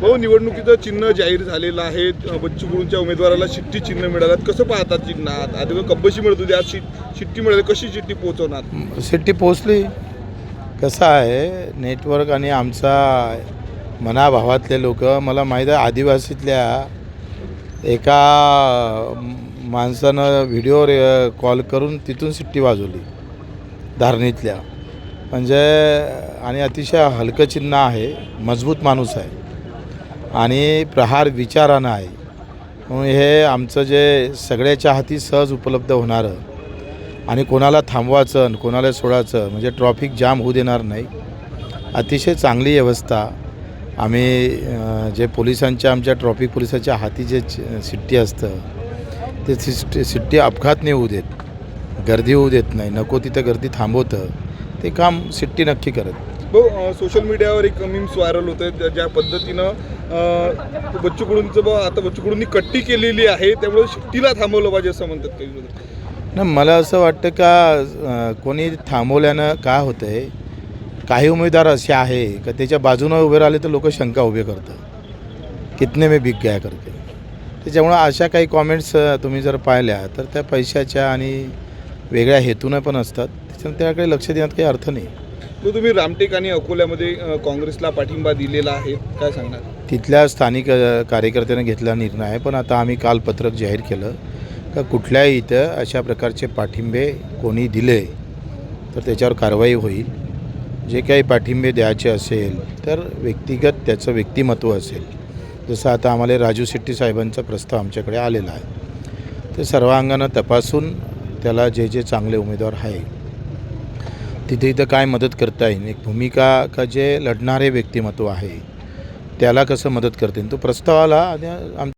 भाऊ निवडणुकीचं चिन्ह जाहीर झालेलं आहे. बच्चू कडूंच्या उमेदवाराला शिट्टी चिन्ह मिळालं कसं पाहतात चिन्हात आधी कब्बशी मिळत होती. आज शिट- शिट्टी मिळाली. कशी शिट्टी पोहोचवणार? सिटी पोचली कसं आहे? नेटवर्क आणि आमचा मनाभावातले लोक मला माहीत आहे आदिवासीतल्या एका माणसानं व्हिडिओ कॉल करून तिथून सिट्टी वाजवली. धारणीतल्या. म्हणजे आणि अतिशय हलकं चिन्ह आहे मजबूत माणूस आहे आणि प्रहार विचारानं आहे. म्हणून हे आमचं जे सगळ्याच्या हाती सहज उपलब्ध होणारं आणि कोणाला थांबवायचं आणि कोणाला सोडायचं म्हणजे ट्रॉफिक जाम होऊ देणार नाही. अतिशय चांगली व्यवस्था आम्ही जे पोलिसांच्या आमच्या ट्रॉफिक पोलिसाच्या हाती जे सिट्टी असतं ते सिट्टी सिट्टी अपघात नाही होऊ देत. गर्दी होऊ देत नाही. नको तिथं गर्दी थांबवतं. ते काम सिट्टी नक्की करत. भाऊ अ, सोशल मीडियावर एक मीम्स व्हायरल होत आहे ज्या पद्धतीनं अ, बच्चू कडूंचं बा आता बच्चू कडूंनी कट्टी केलेली आहे त्यामुळे शिट्टीला थांबवलं पाहिजे असं म्हणतात काही. ना मला असं वाटतं का कोणी थांबवल्यानं काय होतं आहे काही उमेदवार असे आहे का त्याच्या बाजूनं उभे राहिले तर लोक शंका उभे करतात. कितने में बिक गया करके. त्याच्यामुळं अशा काही कॉमेंट्स तुम्ही जर पाहिल्या तर त्या पैशाच्या आणि वेगळ्या हेतूनं पण असतात. त्याच्यामुळे त्याकडे लक्ष देण्यात काही अर्थ नाही. मग तुम्ही रामटेक आणि अकोल्यामध्ये काँग्रेसला पाठिंबा दिलेला आहे काय सांगणार? तिथल्या स्थानिक कार्यकर्त्याने घेतलेला निर्णय आहे पण आता आम्ही काल पत्रक जाहीर केलं का कुठल्याही इथं अशा प्रकारचे पाठिंबे कोणी दिले तर त्याच्यावर कारवाई होईल. जे काही पाठिंबे द्यायचे असेल तर व्यक्तिगत त्याचं व्यक्तिमत्व असेल. जसं आता आम्हाला राजू शेट्टी साहेबांचा प्रस्ताव आमच्याकडे आलेला आहे. ते सर्वांगानं तपासून त्याला जे जे चांगले उमेदवार आहे तिथे इथं काय मदत करता येईल एक भूमिका का जे लढणारे व्यक्तिमत्व आहे त्याला कसं मदत करते तो प्रस्तावाला आणि आम